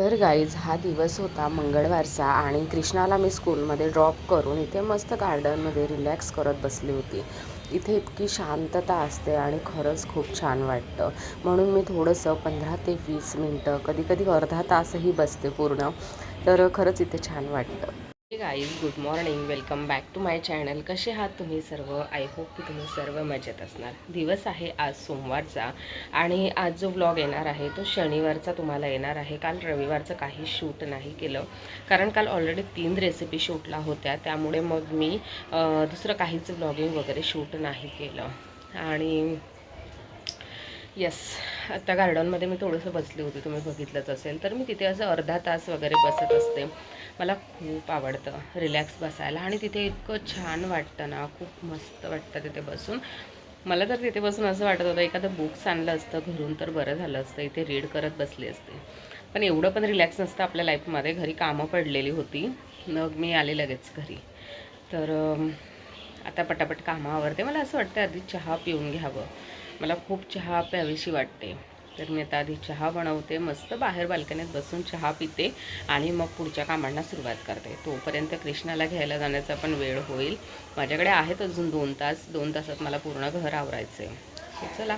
तर गाईज हा दिवस होता मंगळवारचा आणि कृष्णाला मी स्कूलमध्ये ड्रॉप करून इथे मस्त गार्डनमध्ये रिलॅक्स करत बसली होती. इथे इतकी शांतता असते आणि खरंच खूप छान वाटतं. म्हणून मी थोडंसं पंधरा ते वीस मिनटं कधी कधी अर्धा तासही बसते पूर्ण. तर खरंच इथे छान वाटतं. Guys good morning welcome back to my channel कसे आहात तुम्ही सर्व? आय होप की तुम्ही सर्व मजेत असणार. दिवस आहे आज सोमवारचा आणि आज जो व्लॉग येणार आहे तो शनिवारचा तुम्हाला येणार आहे. काल रविवारचं काही शूट नाही केलं. कारण काल ऑलरेडी तीन रेसिपी शूटला होत्या. त्यामुळे मग मी दुसरं काहीच व्लॉगिंग वगैरे शूट नाही केलं. आणि येस आता गार्डनमध्ये मी थोडंसं बसली होती. तुम्ही बघितलंच असेल. तर मी तिथे असं अर्धा तास वगैरे बसत असते. मला खूप आवडतं रिलॅक्स बसायला. आणि तिथे इतकं छान वाटतं ना. खूप मस्त वाटतं तिथे बसून. मला तर तिथे बसून असं वाटत होतं एखादं बुक्स आणलं असतं घरून तर बरं झालं असतं. इथे रीड करत बसली असते. पण एवढं पण रिलॅक्स नसतं. आपल्या लाईफमध्ये घरी कामं पडलेली होती. मग मी आले लगेच घरी. तर आता पटापट कामं आवरते. मला असं वाटतं आधी चहा पिऊन घ्यावं. मला खूप चहा प्यावीशी वाटते. तर मी आता आधी चहा बनवते मस्त बाहेर बाल्कनीत बसून चहा पिते आणि मग पुढच्या कामांना सुरुवात करते. तोपर्यंत कृष्णाला घ्यायला जाण्याचा पण वेळ होईल. माझ्याकडे आहेत अजून दोन तास. दोन तासात मला पूर्ण घर आवरायचं आहे चला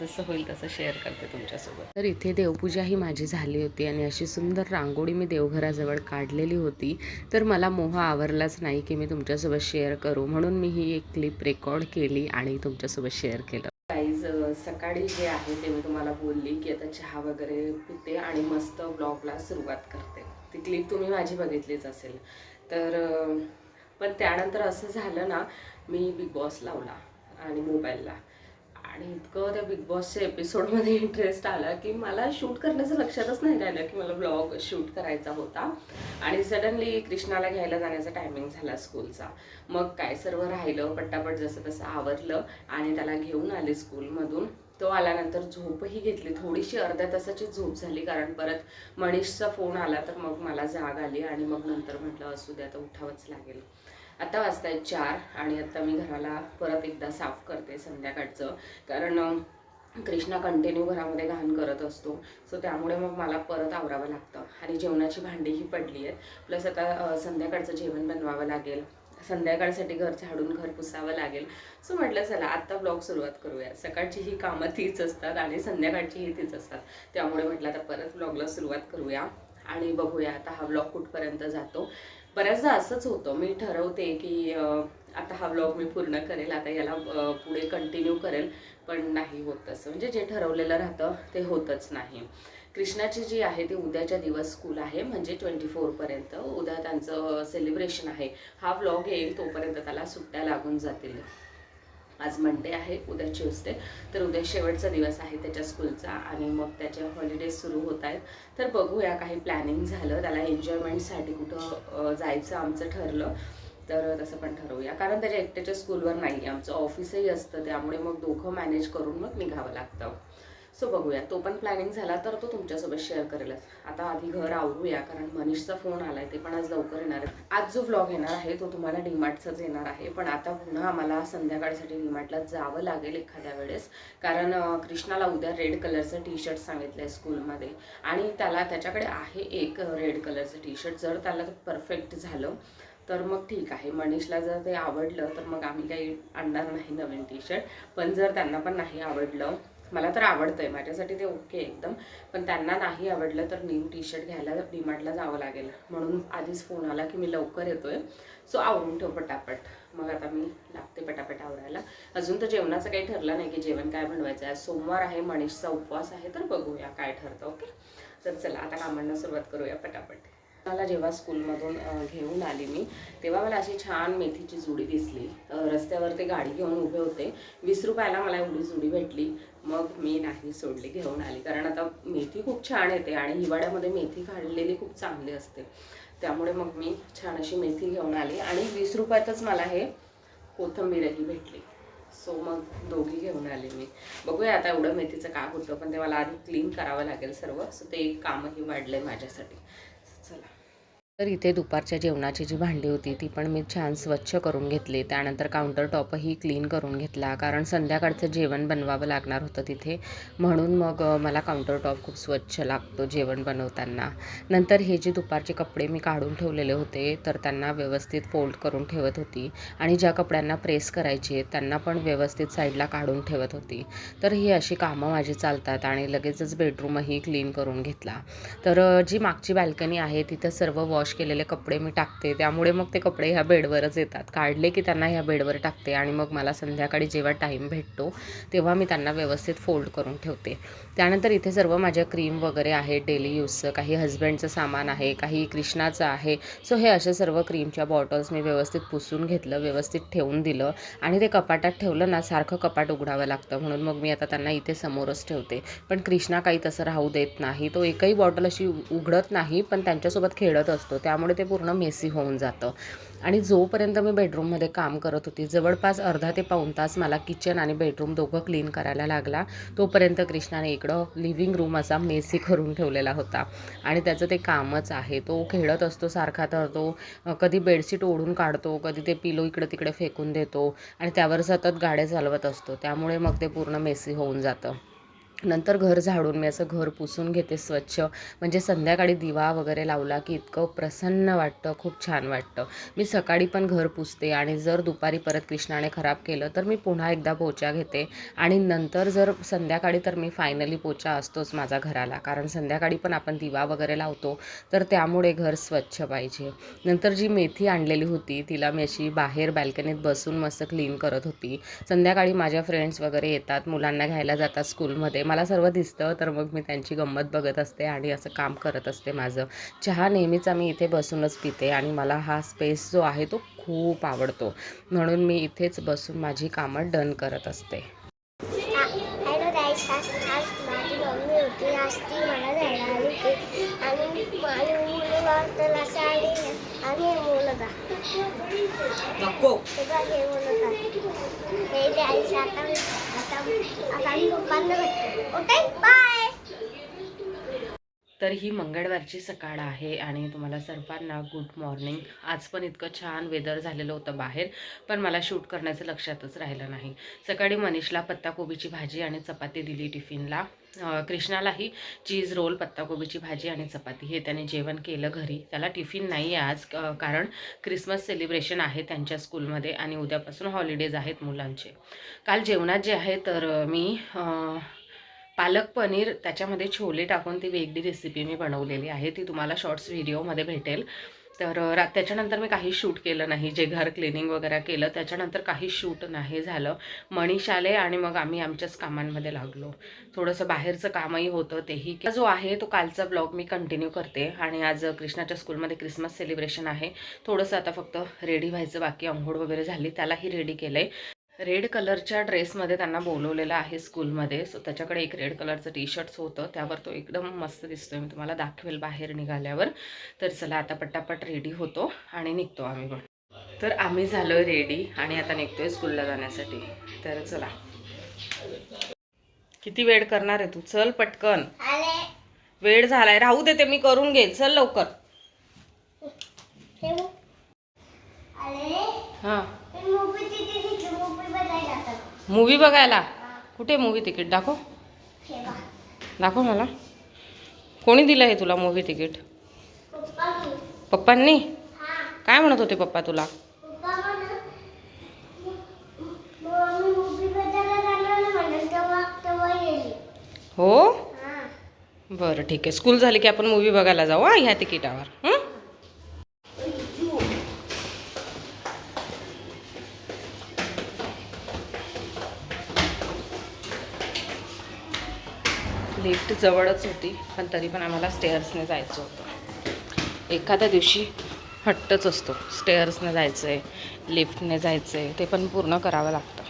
जसं होईल तसं शेअर करते तुमच्यासोबत. तर इथे देवपूजा ही माझी झाली होती आणि अशी सुंदर रांगोळी मी देवघराजवळ काढलेली होती. तर मला मोह आवरलाच नाही की मी तुमच्यासोबत शेअर करू. म्हणून मी ही एक क्लिप रेकॉर्ड केली आणि तुमच्यासोबत शेअर केलं. सकाळी जे आहे ते मी तुम्हाला बोलली की आता चहा वगैरे पिते आणि मस्त ब्लॉगला सुरुवात करते. ती क्लिप तुम्ही माझी बघितलीच असेल. तर पण त्यानंतर असं झालं ना मी बिग बॉस लावला आणि मोबाईलला आणि इतकं त्या बिग बॉसच्या एपिसोडमध्ये इंटरेस्ट आला की मला शूट करण्याचं लक्षातच नाही राहिलं की मला ब्लॉग शूट करायचा होता. आणि सडनली कृष्णाला घ्यायला जाण्याचा टायमिंग झाला स्कूलचा मग काय सर्व राहिलं पट्टापट जसं तसं आवरलं आणि त्याला घेऊन आले स्कूलमधून तो आल्यानंतर झोपही घेतली थोडीशी अर्ध्या तासाची झोप झाली कारण परत मनीषचा फोन आला तर मग मला जाग आली आणि मग नंतर म्हटलं असू द्या तर उठावंच लागेल. आता वाजतायत चार आणि आता मी घराला परत एकदा साफ करते संध्याकाळचं. कारण कृष्णा कंटिन्यू घरामध्ये घाण करत असतो. सो त्यामुळे मग मला परत आवरावं लागतं. आणि जेवणाची भांडीही पडली आहेत. प्लस आता संध्याकाळचं जेवण बनवावं लागेल. संध्याकाळसाठी घर झाडून घर पुसावं लागेल. सो म्हटलं चला आत्ता ब्लॉग सुरुवात करूया. सकाळची ही कामं तीच असतात आणि संध्याकाळचीही तीच असतात. त्यामुळे म्हटलं आता परत ब्लॉगला सुरुवात करूया. आणि बघूया आता हा ब्लॉग कुठपर्यंत जातो. बऱ्याचदा असंच होतं. मी ठरवते की आता हा ब्लॉग मी पूर्ण करेल आता याला पुढे कंटिन्यू करेल पण नाही होत तसं. म्हणजे जे ठरवलेलं राहतं ते होतच नाही. कृष्णाची जी आहे ती उद्याच्या दिवस स्कूल आहे म्हणजे ट्वेंटी फोरपर्यंत उद्या त्यांचं सेलिब्रेशन आहे. हा व्लॉग येईल तोपर्यंत त्याला सुट्ट्या लागून जातील. आज मंडे आहे उद्या ट्युसडे तर उद्या शेवटचा दिवस आहे त्याच्या स्कूलचा आणि मग त्याचे हॉलिडेज सुरू होत आहेत. तर बघूया काही प्लॅनिंग झालं. त्याला एन्जॉयमेंटसाठी कुठं जायचं आमचं ठरलं. तर तसं पण ठरवूया. कारण त्याच्या एकट्याच्या स्कूलवर नाही आमचं ऑफिसही असतं. त्यामुळे मग दोघं मॅनेज करून मग निघावं लागतं. सो बघूया. तो पण प्लॅनिंग झाला तर तो तुमच्यासोबत शेअर करेलच. आता आधी घर आवरूया कारण मनीषचा फोन आला आहे ते पण आज लवकर येणार आहे आज जो व्लॉग येणार आहे तो तुम्हाला डीमार्टचाच येणार आहे. पण आता पुन्हा आम्हाला संध्याकाळसाठी डीमार्टला जावं लागेल एखाद्या वेळेस. कारण कृष्णाला उद्या रेड कलरचं टी शर्ट सांगितलं आहे स्कूलमध्ये आणि त्याला त्याच्याकडे आहे एक रेड कलरचं टी शर्ट जर त्याला परफेक्ट झालं तर मग ठीक आहे. मनीषला जर ते आवडलं तर मग आम्ही काही आणणार नाही नवीन टी शर्ट पण जर त्यांना पण नाही आवडलं मला तर आवडतं आहे माझ्यासाठी ते ओके एकदम. पण त्यांना नाही आवडलं तर न्यू टी शर्ट घ्यायला डीमार्टला जावं लागेल. म्हणून आधीच फोन आला की मी लवकर येतो आहे सो आवरून ठेव पटापट. मग आता मी लागते पटापट आवरायला. अजून तर जेवणाचं काही ठरलं नाही की जेवण काय बनवायचं आहे सोमवार आहे मनीषचा उपवास आहे तर बघूया काय ठरतं ओके? तर चला आता कामांना सुरुवात करूया पटापट. मला जेव्हा स्कूलमधून घेऊन आली मी तेव्हा मला अशी छान मेथीची जुडी दिसली. रस्त्यावर ते गाडी घेऊन उभे होते. वीस रुपयाला मला एवढी जुडी भेटली. मग मी नाही सोडली घेऊन आली. कारण आता मेथी खूप छान येते आणि हिवाळ्यामध्ये मेथी काढलेली खूप चांगली असते. त्यामुळे मग मी छान अशी मेथी घेऊन आली आणि वीस रुपयातच मला हे कोथंबीरही भेटली. सो मग दोघी घेऊन आले मी. बघूया आता एवढं मेथीचं काय होतं पण ते मला आधी क्लीन करावं लागेल सर्व. सो ते एक कामही वाढलंय माझ्यासाठी. चला. तर इथे दुपारच्या जेवणाची जी भांडी होती ती पण मी छान स्वच्छ करून घेतली. त्यानंतर काउंटर टॉपही क्लीन करून घेतला. कारण संध्याकाळचं जेवण बनवावं लागणार होतं तिथे. म्हणून मग मला काउंटर टॉप खूप स्वच्छ लागतो जेवण बनवताना. नंतर हे जे दुपारचे कपडे मी काढून ठेवलेले होते तर त्यांना व्यवस्थित फोल्ड करून ठेवत होती. आणि ज्या कपड्यांना प्रेस करायचे त्यांना पण व्यवस्थित साईडला काढून ठेवत होती. तर ही अशी कामं माझी चालतात आणि लगेचच बेडरूमही क्लीन करून घेतला. तर जी मागची बाल्कनी आहे तिथं सर्व वॉश केलेले कपडे मी टाकते. त्यामुळे मग ते कपडे ह्या बेडवरच येतात. काढले की त्यांना ह्या बेडवर टाकते आणि मग मला संध्याकाळी जेव्हा टाईम भेटतो तेव्हा मी त्यांना व्यवस्थित फोल्ड करून ठेवते. त्यानंतर इथे सर्व माझ्या क्रीम वगैरे आहे डेली यूजचं काही हजबंडचं सामान आहे काही कृष्णाचं आहे. सो हे असे सर्व क्रीमच्या बॉटल्स मी व्यवस्थित पुसून घेतलं व्यवस्थित ठेवून दिलं आणि ते कपाटात ठेवलं ना सारखं कपाट उघडावं लागतं. म्हणून मग मी आता त्यांना इथे समोरच ठेवते. पण कृष्णा काही तसं राहू देत नाही. तो एकही बॉटल अशी उघडत नाही पण त्यांच्यासोबत खेळत असतो. त्यामुळे ते पूर्ण मेसी होऊन जातं. आणि जोपर्यंत मी बेडरूममध्ये काम करत होती जवळपास अर्धा ते पाऊण तास मला किचन आणि बेडरूम दोघं क्लीन करायला लागला. तोपर्यंत कृष्णाने इकडं लिव्हिंग रूम असा मेसी करून ठेवलेला होता. आणि त्याचं ते कामच आहे. तो खेळत असतो सारखा तर तो कधी बेडशीट ओढून काढतो कधी ते पिलो इकडं तिकडे फेकून देतो आणि त्यावर सतत गाड्या चालवत असतो. त्यामुळे मग ते पूर्ण मेसी होऊन जातं. नंतर घर झाडून मी असं घर पुसून घेते स्वच्छ. म्हणजे संध्याकाळी दिवा वगैरे लावला की इतकं प्रसन्न वाटतं खूप छान वाटतं. मी सकाळी पण घर पुसते आणि जर दुपारी परत कृष्णाने खराब केलं तर मी पुन्हा एकदा पोचा घेते. आणि नंतर जर संध्याकाळी तर मी फायनली पोचा असतोच माझा घराला. कारण संध्याकाळी पण आपण दिवा वगैरे लावतो तर त्यामुळे घर स्वच्छ पाहिजे. नंतर जी मेथी आणलेली होती तिला मी अशी बाहेर बॅल्कनीत बसून मस्त क्लीन करत होती. संध्याकाळी माझ्या फ्रेंड्स वगैरे येतात मुलांना घ्यायला जातात स्कूलमध्ये मला सर्व दिसतं तर मग मी त्यांची गंमत बघत असते आणि असं काम करत असते माझं. चहा नेहमीच मी इथे बसूनच पिते आणि मला हा स्पेस जो आहे तो खूप आवडतो. म्हणून मी इथेच बसून माझी कामं डन करत असते हॅलो गाईस आज आज माझी मम्मी होती आज ती मला घ्यायला आली होती आणि माझी मुलगा त्याला साडी आणि हे मुलगा नको ते बघ हे मुलगा हे द्यायचं आता आता आता मी पप्पांना भेटतो ओके बाय तर ही मंगळवारची सकाळ आहे आणि तुम्हाला सर्वांना गुड मॉर्निंग आज पण इतकं छान वेदर झालेलं होतं बाहेर पण मला शूट करण्याचं लक्षातच राहिलं नाही. सकाळी मनीषला पत्ताकोबीची भाजी आणि चपाती दिली टिफिनला. कृष्णालाही चीज रोल पत्ताकोबीची भाजी आणि चपाती. हे त्याने जेवण केलं घरी. त्याला टिफिन नाही आहे आज कारण क्रिसमस सेलिब्रेशन आहे त्यांच्या स्कूलमध्ये आणि उद्यापासून हॉलिडेज आहेत मुलांचे. काल जेवणात जे आहे तर मी पालक पनीर त्याच्यामध्ये छोले टाकून ती वेगळी रेसिपी मी बनवलेली आहे. ती तुम्हाला शॉर्ट्स व्हिडिओमध्ये भेटेल. तर रा त्याच्यानंतर मी काही शूट केलं नाही. जे घर क्लिनिंग वगैरे केलं त्याच्यानंतर काही शूट नाही झालं. मनीष आले आणि मग आम्ही आमच्याच कामांमध्ये लागलो. थोडंसं बाहेरचं कामही होतं तेही. जो आहे तो कालचा ब्लॉग मी कंटिन्यू करते. आणि आज कृष्णाच्या स्कूलमध्ये क्रिसमस सेलिब्रेशन आहे. थोडंसं आता फक्त रेडी व्हायचं बाकी अंघोळ वगैरे झाली त्यालाही रेडी केलं आहे रेड कलरच्या ड्रेसमध्ये त्यांना बोलवलेलं आहे स्कूलमध्ये सो त्याच्याकडे एक रेड कलरचं टी शर्ट्स होतं. त्यावर तो एकदम मस्त दिसतोय. मी तुम्हाला दाखवेल बाहेर निघाल्यावर. तर चला आता पटापट रेडी होतो आणि निघतो आम्ही पण. तर आम्ही झालोय रेडी आणि आता निघतोय स्कूलला जाण्यासाठी. तर चला. किती वेळ करणार आहे तू? चल पटकन. वेळ झालाय. राहू दे ते मी करून घेईल चल लवकर. हे बघ. आले हां हे मूवी तिथे तिथे मूवी बघायला जातात मूवी बघायला? कुठे मूवी तिकीट दाखव. दाखव मला. कोणी दिलं आहे तुला मूवी तिकीट पप्पांनी? काय म्हणत होते पप्पा तुला? हो? बरं ठीक आहे. स्कूल झाली की आपण मूवी बघायला जाऊ ह्या तिकिटावर हं? लिफ्ट जवळच होती पण तरी पण आम्हाला स्टेअर्सने जायचं होतं. एखाद्या दिवशी हट्टच असतो. स्टेअर्सने जायचं आहे लिफ्टने जायचं आहे ते पण पूर्ण करावं लागतं.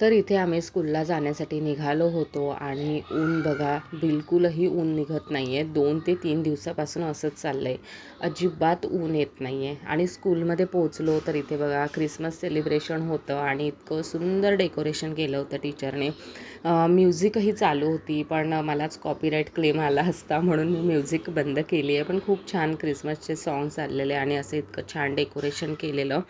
तर इथे आम्ही स्कूलला जाण्यासाठी निघालो होतो आणि ऊन बघा बिलकुलही ऊन निघत नाही आहे दोन ते तीन दिवसापासून असंच चाललं आहे अजिबात ऊन येत नाही आहे आणि स्कूलमध्ये पोचलो तर इथे बघा क्रिसमस सेलिब्रेशन होतं आणि इतकं सुंदर डेकोरेशन केलं होतं टीचरने म्युझिकही चालू होती पण मलाच कॉपीराईट क्लेम आला असता म्हणून मी म्युझिक बंद केली आहे पण खूप छान क्रिसमसचे सॉंग्स आलेले आणि असं इतकं छान डेकोरेशन केलेलं.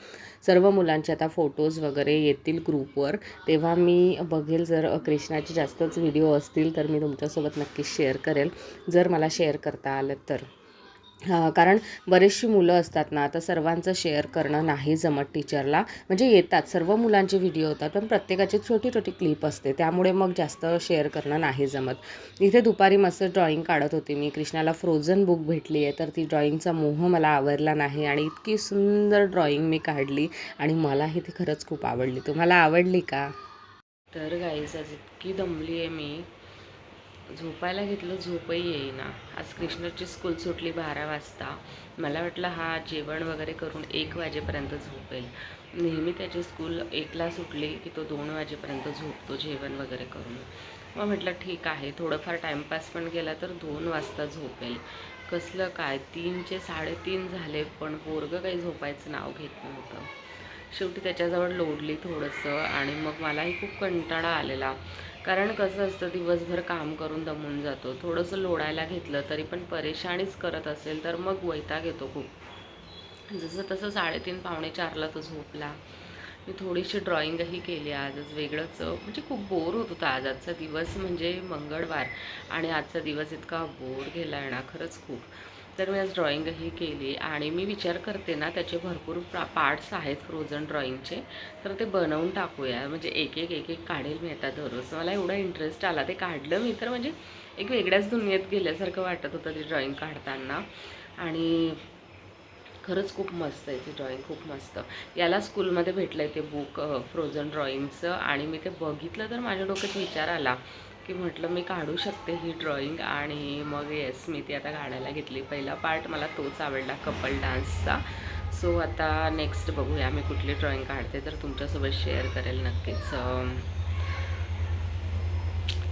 सर्व मुलांचे आता फोटोज वगैरे येतील ग्रुपवर. तेव्हा मी बघेल जर कृष्णाचे जास्तच व्हिडिओ असतील तर मी तुमच्यासोबत नक्कीच शेअर करेल. जर मला शेअर करता आलं तर. कारण बरेचशी मुलं असतात ना आता सर्वांचं शेअर करणं नाही जमत टीचरला म्हणजे येतात सर्व मुलांचे व्हिडिओ होतात पण प्रत्येकाची छोटी छोटी क्लिप असते. त्यामुळे मग जास्त शेअर करणं नाही जमत. इथे दुपारी मस्त ड्रॉईंग काढत होती मी. कृष्णाला फ्रोझन बुक भेटली आहे तर ती ड्रॉईंगचा मोह मला आवडला नाही आणि इतकी सुंदर ड्रॉईंग मी काढली आणि मलाही ती खरंच खूप आवडली. तुम्हाला आवडली का? तर गाईज आज इतकी दमली आहे मी. झोपायला घेतलं झोपही येईना. आज कृष्णाची स्कूल सुटली बारा वाजता. मला वाटलं हा जेवण वगैरे करून एक वाजेपर्यंत झोपेल. नेहमी त्याची स्कूल एकला सुटली की तो दोन वाजेपर्यंत झोपतो जेवण वगैरे करून. मग म्हटलं ठीक आहे. थोडंफार टाईमपास पण केला तर दोन वाजता झोपेल. कसलं काय? तीनचे साडेतीन झाले पण पोरगं काही झोपायचं नाव घेत नव्हतं. शेवटी त्याच्याजवळ लोडली थोडंसं आणि मग मलाही खूप कंटाळा आलेला. कारण कसं असतं दिवसभर काम करून दमून जातो. थोडंसं लोडायला घेतलं तरी पण परेशानीच करत असेल तर मग वैताग येतो खूप. जसं तसं साडेतीन पावणे चारला तो झोपला. मी थोडीशी ड्रॉइंगही केली आजच. वेगळंच म्हणजे खूप बोर होत होता आज आजचा दिवस म्हणजे मंगळवार. आणि आजचा दिवस इतका बोर गेला आहे ना खरंच खूप. तर मी आज केली आणि मी विचार करते ना त्याचे भरपूर प्रा पार्ट्स आहेत फ्रोझन ड्रॉईंगचे तर ते बनवून टाकूया. म्हणजे एक एक एक एक काढेल मी आता दररोज. मला एवढा इंटरेस्ट आला. ते काढलं मी तर म्हणजे एक वेगळ्याच दुनियेत गेल्यासारखं वाटत होतं ते ड्रॉईंग काढताना. आणि खरंच खूप मस्त आहे ती ड्रॉईंग खूप मस्त. याला स्कूलमध्ये भेटलं आहे ते बुक फ्रोझन ड्रॉईंगचं आणि मी ते बघितलं तर माझ्या डोक्यात विचार आला. की म्हटलं मी काढू शकते ही ड्रॉइंग आणि मग येस मी ती आता काढायला घेतली. पहिला पार्ट मला तोच आवडला कपल डान्सचा. सो आता नेक्स्ट बघूया मी कुठली ड्रॉइंग काढते तर तुमच्यासोबत शेअर करेल नक्कीच.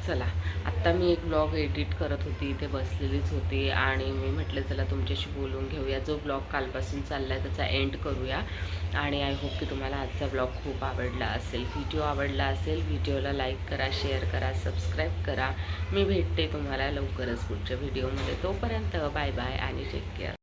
चला. आत्ता मी एक ब्लॉग एडिट करत होती इथे बसलेलीच होती आणि मी म्हटलं चला तुमच्याशी बोलून घेऊया. जो ब्लॉग कालपासून चालला आहे त्याचा एंड करूया. आणि आय होप की तुम्हाला आजचा ब्लॉग खूप आवडला असेल. व्हिडिओ आवडला असेल व्हिडिओला लाईक करा शेअर करा सबस्क्राईब करा. मी भेटते तुम्हाला लवकरच पुढच्या व्हिडिओमध्ये तोपर्यंत बाय बाय आणि टेक केअर